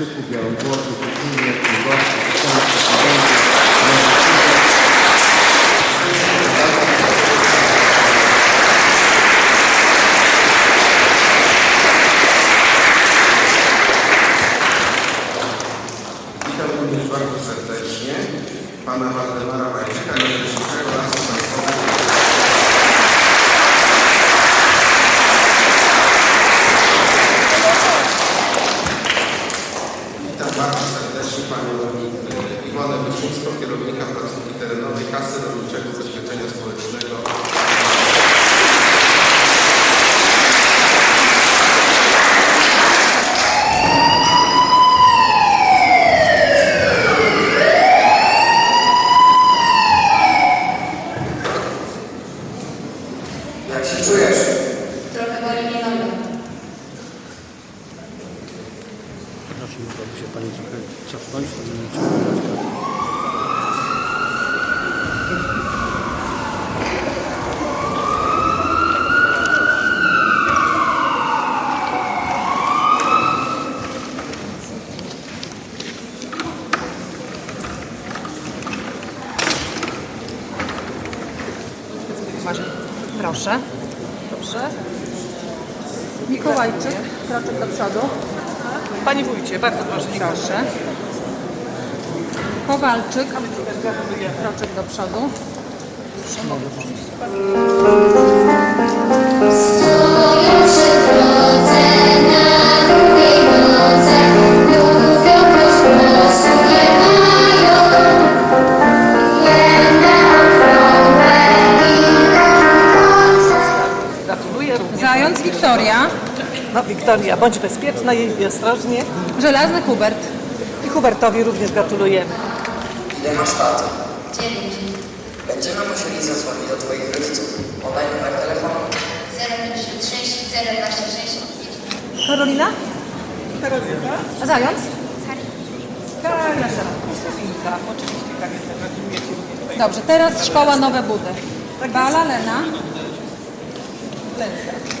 w Reszczyku, Białymgłowie, Kuchninie, Knigowie, Witam również bardzo serdecznie pana Waldemara Wajczyka, najwyższego Lasu Państwowego. Witam bardzo serdecznie panią e, Iwonę Wyczyńską, kierownika placówki terenowej Kasy Rolniczego Ubezpieczenia Społecznego. Jak się czujesz? Trochę boli mnie noga. Przepraszam, mogłaby się Pani trochę cofnąć, to bym nie chciał Masz. Proszę. Dobrze. Mikołajczyk, kroczek do przodu. Panie wójcie, bardzo proszę. Proszę. Kowalczyk, kroczek do przodu. Stoją Wiktoria, bądź bezpieczna i ostrożnie. Żelazny Hubert. I Hubertowi również gratulujemy. Ile masz lat? Dziewięć. Będziemy musieli zadzwonić do twoich rodziców. Podaj numer telefonu. 056 026 Karolina? Karolina. A zając? Karolina. Sofinka. Oczywiście Karolina. Gratuluję Ci również tutaj. Dobrze, teraz szkoła Nowe Budy. Tak Bala, Lena. Lenka.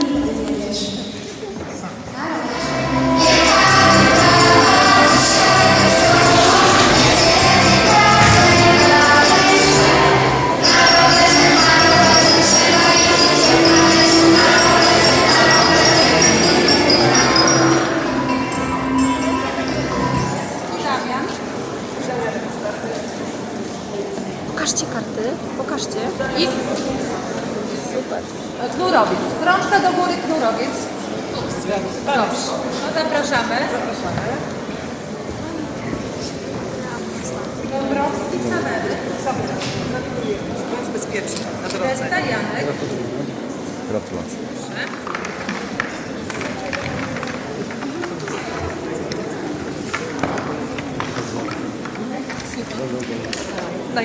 Pokażcie karty, pokażcie. I super. Knurowiec. Rączka do góry, knurowiec. Dobrze. No zapraszamy. Dąbrowski, Sawery. Gratuluję. Bądź bezpieczny na drodze. Resta, Janek. Gratulacje.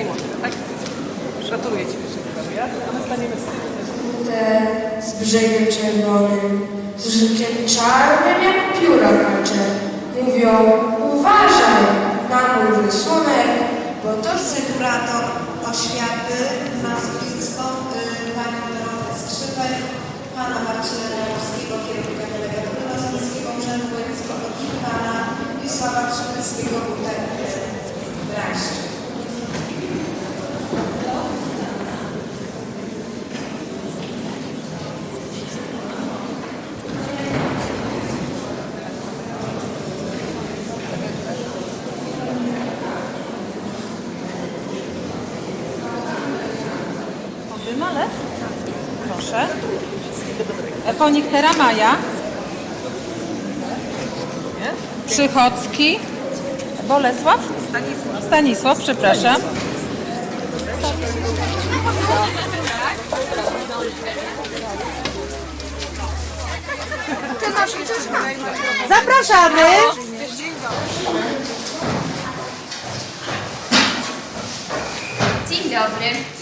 Mu, tak? Gratuluję Ci Wiktoria. A my staniemy z tyłu. Te z brzegiem czerwonym, z rynkiem czarnym jak pióra kacze. Mówią, uważaj na mój rysunek, Bo to kurator oświaty nazwisko y, panią Dorotę Skrzypek, pana Marcina Rajowskiego, kierownika delegatury Ponichtera Maja. Przychodzki. Bolesław? Stanisław. Stanisław, przepraszam. Zapraszamy. Dzień dobry.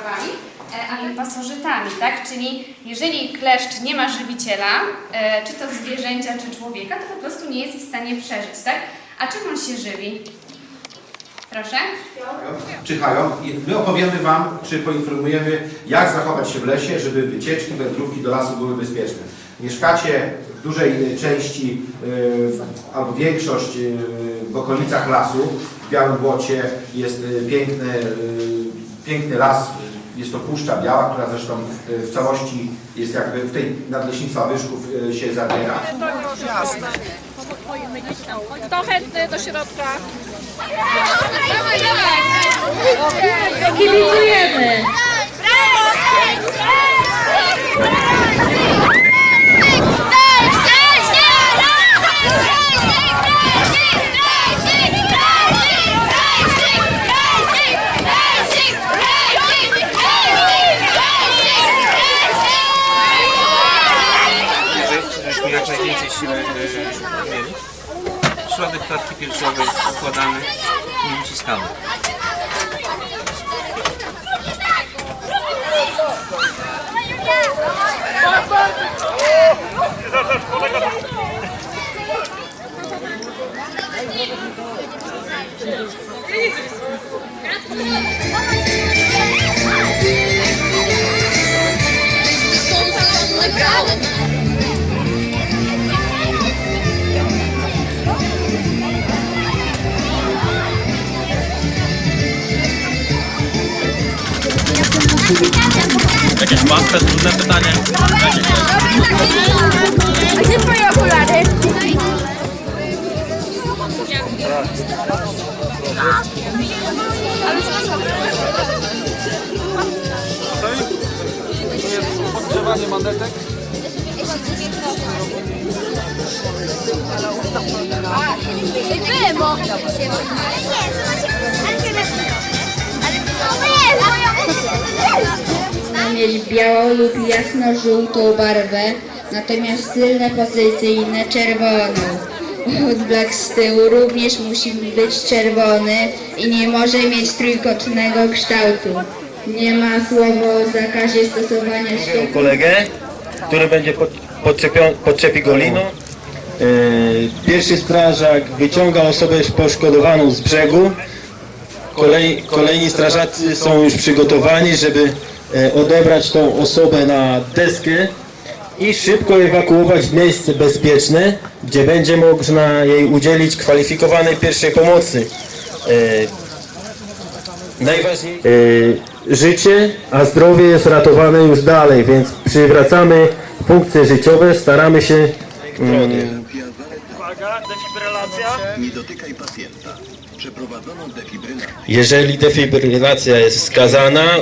Chorobami, e, ale pasożytami, tak? Czyli jeżeli kleszcz nie ma żywiciela, e, czy to zwierzęcia, czy człowieka, to po prostu nie jest w stanie przeżyć, tak? A czym on się żywi? Proszę? czyhają my opowiemy Wam, czy poinformujemy, jak zachować się w lesie, żeby wycieczki, wędrówki do lasu były bezpieczne. Mieszkacie w dużej części, y, albo większość w okolicach lasu, w Białym Błocie jest piękny, piękny las, jest to Puszcza Biała, która zresztą y, w całości jest jakby w tej nadleśnictwa Wyszków y, się zawiera. Kto chętny do środka? Kibicujemy. żebyśmy jak najwięcej siły y, mieli. Środek klatki piersiowej układamy i uciskamy. Jakieś łatwe, trudne pytanie? A gdzie twoje okulary? Ale co Odgrzewanie mandetek? Było. Ale nie, mieli białą lub jasno-żółtą barwę, natomiast tylne pozycyjne czerwoną. Odblak z tyłu również musi być czerwony i nie może mieć trójkątnego kształtu. Nie ma słowa o zakazie stosowania światła. kolegę, który będzie podczepi go liną. E, Pierwszy strażak wyciąga osobę poszkodowaną z brzegu. Kolej, kolejni strażacy są już przygotowani, żeby odebrać tą osobę na deskę i szybko ewakuować w miejsce bezpieczne, gdzie będzie można jej udzielić kwalifikowanej pierwszej pomocy. E, Najważniejsze e, życie, a zdrowie jest ratowane już dalej, więc przywracamy funkcje życiowe, staramy się mm, Uwaga, defibrylacja. Nie dotykaj pacjenta. Przeprowadzono defibrylację. jeżeli defibrylacja jest wskazana,